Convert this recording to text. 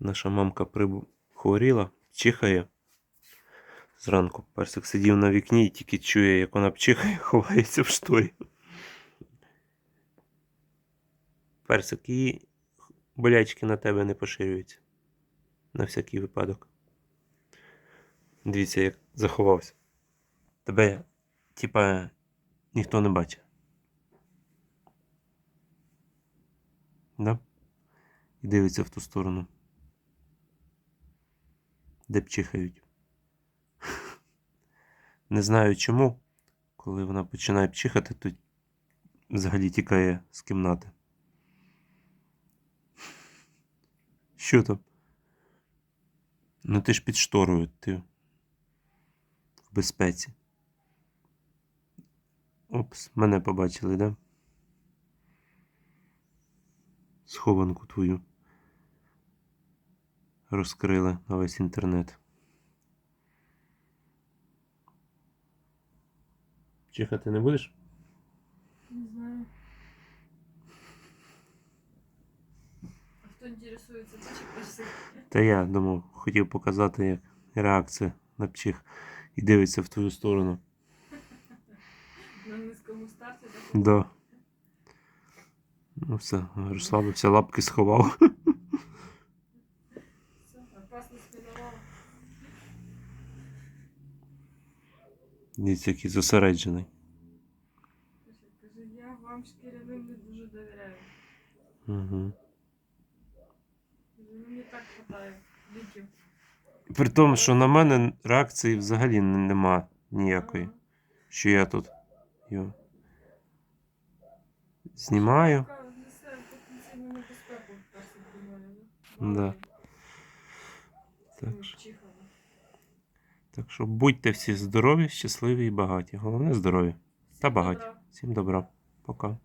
Наша мамка прихворіла, чихає. Зранку персик сидів на вікні і тільки чує, як вона пчихає, ховається в шторі. Персик, і болячки на тебе не поширюються. На всякий випадок. Дивіться, як заховався. Тебе, типа, ніхто не бачить. Да? І дивиться в ту сторону. Де пчихають. Не знаю чому. Коли вона починає пчихати, то взагалі тікає з кімнати. Що там? Ну ти ж під шторою, ти в безпеці. Опс, мене побачили, да? Схованку твою. Розкрили на весь інтернет. Чихати не будеш? Не знаю. А хто інтересується, це чи? Та я думав, хотів показати, як реакція на пчих і дивиться в твою сторону. На низькому старті так. Да. Ну все, розслабився, лапки сховав. Опасність минувала. Дивіться, який зосереджений. Каже, я вам шкіряним не дуже довіряю. Угу. Мені так хватає ліків. При тому, що на мене реакції взагалі н- нема ніякої. Що я тут його знімаю. Така несе потенційну небезпеку персик думає, Да. да? Так, Ну, що- чихала. Так що будьте всі здорові, щасливі і багаті. Головне здорові. Та багаті. Всім добра. Пока.